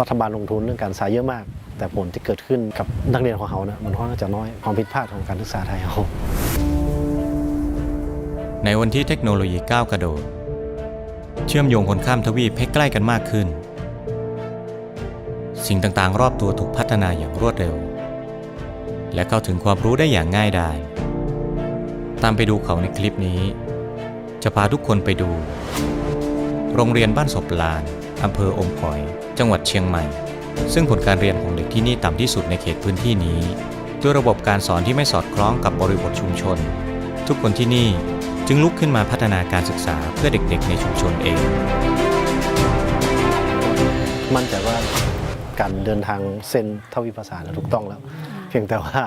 รัฐบาลลงทุนเรื่องการศึกษาเยอะมาก แต่ผลที่เกิดขึ้นกับนักเรียนของเขานะมันค่อนข้างจะน้อยความผิดพลาดของการศึกษาไทยเขาในวันที่เทคโนโลยีก้าวกระโดด เชื่อมโยงคนข้ามทวีปให้ใกล้กันมากขึ้น สิ่งต่างๆ รอบตัวถูกพัฒนาอย่างรวดเร็ว และเข้าถึงความรู้ได้อย่างง่ายดายตามไปดูเขาในคลิปนี้ จะพาทุกคนไปดู โรงเรียนบ้านศพลาน อำเภออมก๋อย จังหวัดเชียงใหม่ ซึ่งผลการเรียนของเด็กที่นี่ต่ำที่สุดในเขตพื้นที่นี้ ด้วยระบบการสอนที่ไม่สอดคล้องกับบริบทชุมชน ทุกคนที่นี่จึงลุกขึ้นมาพัฒนาการศึกษาเพื่อเด็กๆ ในชุมชนเอง มั่นใจว่าการเดินทางเส้นทวิภาษาถูกต้องแล้ว เพียงแต่ว่า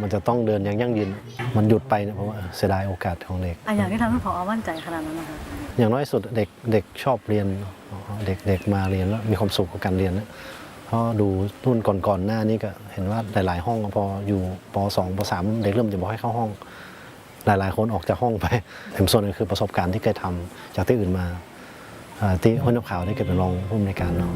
มันจะต้องเดินอย่างยั่งยืน มันหยุดไปเนี่ยเพราะว่าเสียดายโอกาสของเด็กอะอย่างที่ทำให้พอมั่นใจขนาดนั้นนะคะอย่างน้อยสุดเด็กเด็กชอบเรียนเด็กเด็กมาเรียนแล้วมีความสุขกับการเรียนนะเพราะดูรุ่นก่อนๆหน้านี้ก็เห็นว่าหลาย ๆ ห้องพออยู่ป .2 ป .3 เด็กเริ่มจะบอกให้เข้าห้อง หลาย ๆ คนออกจากห้องไปเห็นส่วนหนึงคือประสบการณ์ที่เคยทำจากที่อื่นมาอ่า ที่ห้วยน้ำขาวที่เคยเป็นรองผู้อำนวยการเนาะ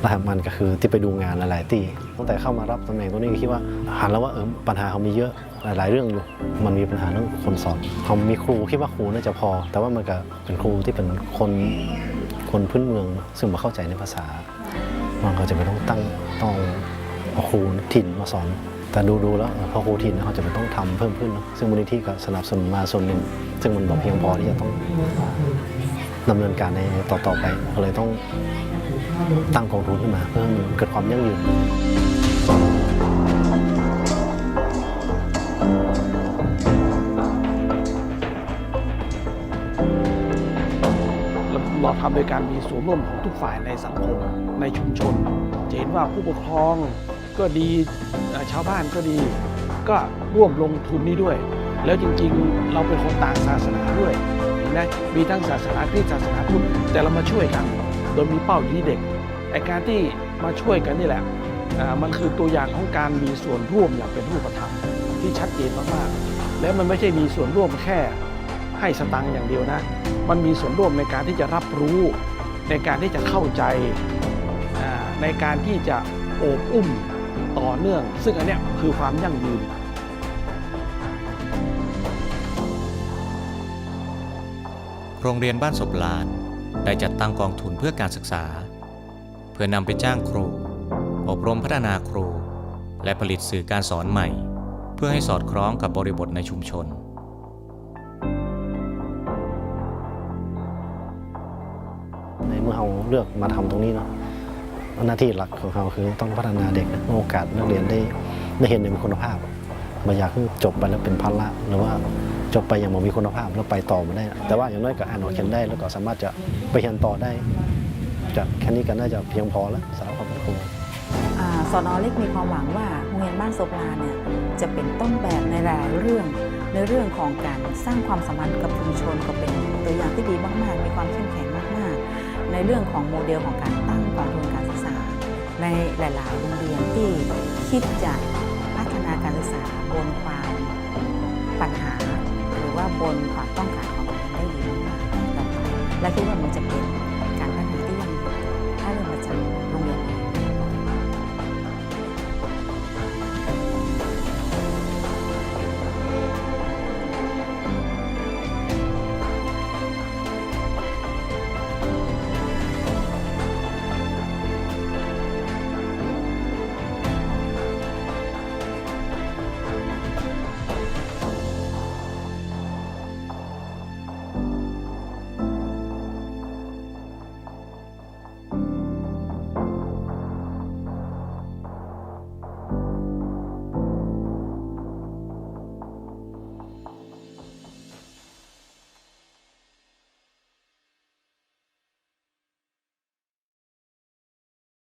แล้วมันก็คือที่ไปดูงานหลาย ๆ ที่ตั้งแต่เข้ามารับตำแหน่งตรงนี้ก็คิดว่าหันแล้วว่าเออปัญหาเขามีเยอะหลาย ๆ เรื่องอยู่ มันมีปัญหาเรื่องคนสอนเขามีครูคิดว่าครูน่าจะพอ แต่ว่ามันก็เป็นครูที่เป็นคนคนพื้นเมือง ซึ่งมาเข้าใจในภาษา มันก็จะไม่ต้องตั้งต้องเอาครูถิ่นมาสอน แต่ดูดู ๆ แล้วพอครูถิ่นเขาจะไม่ต้องทำเพิ่มขึ้นเนอะซึ่งมูลนิธิก็สนับสนุนมาส่วนหนึ่งซึ่งมันบอกเพียงพอที่จะต้อง ดำเนินการในต่อๆไปก็เลยต้องตั้งกองทุนขึ้นมาเพื่อเกิดความยั่งยืนเราทำโดยการมีส่วนร่วมของทุกฝ่ายในสังคมในชุมชน จะเห็นว่าผู้ปกครองก็ดีชาวบ้านก็ดี ก็ร่วมลงทุนนี้ด้วย แล้วจริงๆ เราเป็นคนต่างศาสนาด้วย นไหมมีทั้งศาสนาคริสต์ศาสนาพุทธแต่เรามาช่วยกัน โดยมีเป้าอยู่ที่เด็กไอการที่มาช่วยกันนี่แหละมันคือตัวอย่างของการมีส่วนร่วมอย่างเป็นรูปธรรมที่ชัดเจนมากๆ แล้วมันไม่ใช่มีส่วนร่วมแค่ให้สตังค์อย่างเดียวนะ มันมีส่วนร่วมในการที่จะรับรู้ ในการที่จะเข้าใจในการที่จะโอบอุ้มต่อเนื่อง ซึ่งอันนี้คือความยั่งยืน โรงเรียนบ้านศพลาน ได้จัดตั้งกองทุนเพื่อการศึกษา เพื่อนำไปจ้างครู อบรมพัฒนาครู และผลิตสื่อการสอนใหม่ เพื่อให้สอดคล้องกับบริบทในชุมชน ในเมื่อเราเลือกมาทำตรงนี้เนาะหน้าที่หลักของเราคือต้องพัฒนาเด็กโอกาสนักเรียนได้ได้เห็นในคุณภาพไมาอยากให้จบไปแล้วเป็นภาระหรือว่า จบไปอย่างมีคุณภาพแล้วไปต่อมาได้ แต่ว่าอย่างน้อยก็อ่านออกเขียนได้ แล้วก็สามารถจะไปเรียนต่อได้จะแค่นี้ก็น่าจะเพียงพอแล้วสำหรับความเป็นครูสอนอเล็กมีความหวังว่าโรงเรียนบ้านโซปลาเนี่ยจะเป็นต้นแบบในหลายเรื่องในเรื่องของการสร้างความสัมพันธ์กับชุมชนก็เป็นตัวอย่างที่ดีมากๆ มีความเข้มแข็งมากๆ ในเรื่องของโมเดลของการตั้งกองทุนการศึกษา ในหลาย ๆ โรงเรียนที่คิดจะพัฒนาการศึกษาบนความปัญหา ว่าบนความต้องการของเราได้ดีมากๆต่อไปและคิดว่ามันจะเป็น